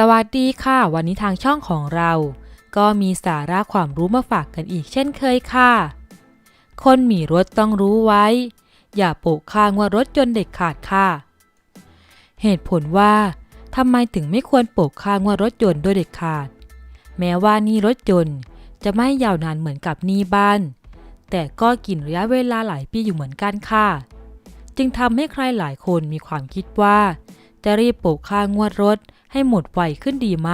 สวัสดีค่ะ วันนี้ทางช่องของเรา ก็มีสาระความรู้มาฝากกันอีกเช่นเคยค่ะ คนมีรถต้องรู้ไว้ อย่าโปะข้างว่ารถจนเด็กขาดค่ะ เหตุผลว่าทำไมถึงไม่ควรโปะข้างว่ารถยนต์โดยเด็ดขาด แม้ว่านี้รถยนต์จะไม่ยาวนานเหมือนกับหนี้บ้าน แต่ก็กินระยะเวลาหลายปีอยู่เหมือนกันค่ะ จึงทำให้ใครหลายคนมีความคิดว่า จะรีบโปะค่างวดรถ ให้หมดไวขึ้นดีไหม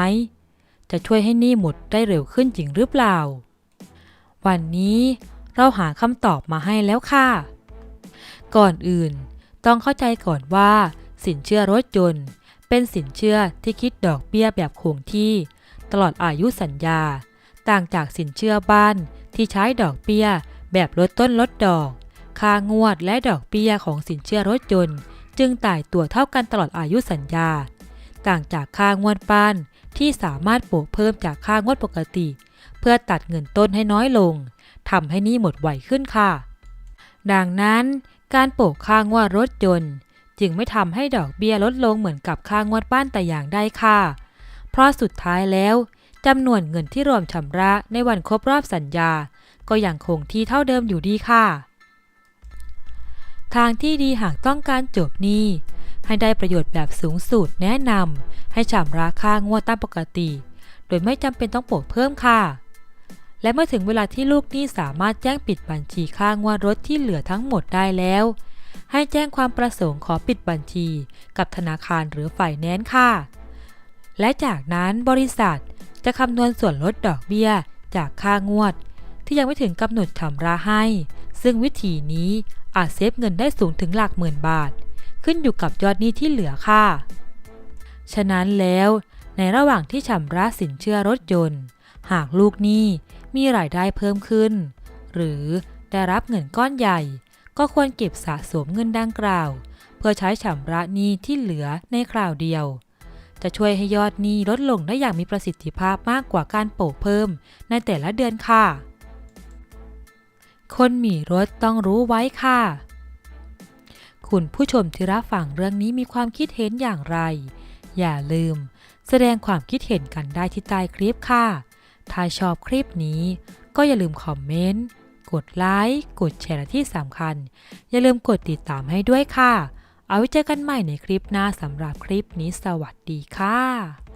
จะช่วยให้หนี้หมดได้เร็วขึ้นจริงหรือเปล่า วันนี้เราหาคำตอบมาให้แล้วค่ะ ก่อนอื่นต้องเข้าใจก่อนว่า สินเชื่อรถยนต์ เป็นสินเชื่อที่คิดดอกเบี้ยแบบคงที่ ตลอดอายุสัญญา ต่างจากสินเชื่อบ้านที่ใช้ดอกเบี้ยแบบลดต้นลดดอก ค่างวดและดอกเบี้ยของสินเชื่อรถยนต์ จึงต่ายตัวเท่ากันตลอดอายุสัญญา ต่างจากค่างวดบ้านที่สามารถโปะเพิ่มจากค่างวดปกติ เพื่อตัดเงินต้นให้น้อยลงทำให้นี้หมดไหวขึ้นค่ะ ดังนั้นการโปะค่างวดรถยนต์ จึงไม่ทำให้ดอกเบี้ยลดลงเหมือนกับค่างวดบ้านแต่อย่างใดค่ะ เพราะสุดท้ายแล้วจำนวนเงินที่รวมชำระในวันครบรอบสัญญา ก็ยังคงที่เท่าเดิมอยู่ดีค่ะ ทางที่ดีหากต้องการจบหนี้ ให้ได้ประโยชน์แบบสูงสุดแนะนำให้ชำระค่างวดตามปกติ โดยไม่จำเป็นต้องโปะเพิ่มค่ะ และเมื่อถึงเวลาที่ลูกหนี้สามารถแจ้งปิดบัญชีค่างวดรถที่เหลือทั้งหมดได้แล้ว ให้แจ้งความประสงค์ขอปิดบัญชี กับธนาคารหรือฝ่ายแนนซ์ค่ะ และจากนั้นบริษัทจะคำนวณส่วนลดดอกเบี้ย จากค่างวด ที่ยังไม่ถึงกำหนดชำระให้ ซึ่งวิธีนี้อาจเซฟเงินได้สูงถึงหลักหมื่นบาท ขึ้นอยู่กับยอดหนี้ที่เหลือค่ะ ฉะนั้นแล้วในระหว่างที่ชำระสินเชื่อรถยนต์ หากลูกหนี้มีรายได้เพิ่มขึ้น หรือได้รับเงินก้อนใหญ่ ก็ควรเก็บสะสมเงินดังกล่าว เพื่อใช้ชำระหนี้ที่เหลือในคราวเดียว จะช่วยให้ยอดหนี้ลดลงได้อย่างมีประสิทธิภาพมากกว่าการโปะเพิ่มในแต่ละเดือนค่ะ คนมีรถต้องรู้ไว้ค่ะ คุณผู้ชมที่รับฟังเรื่องนี้มีความคิดเห็นอย่างไร อย่าลืม แสดงความคิดเห็นกันได้ที่ใต้คลิปค่ะ ถ้าชอบคลิปนี้ ก็อย่าลืมคอมเมนต์ กดไลค์ กดแชร์ที่สำคัญ อย่าลืมกดติดตามให้ด้วยค่ะ เอาไว้เจอกันใหม่ในคลิปหน้าสำหรับคลิปนี้สวัสดีค่ะ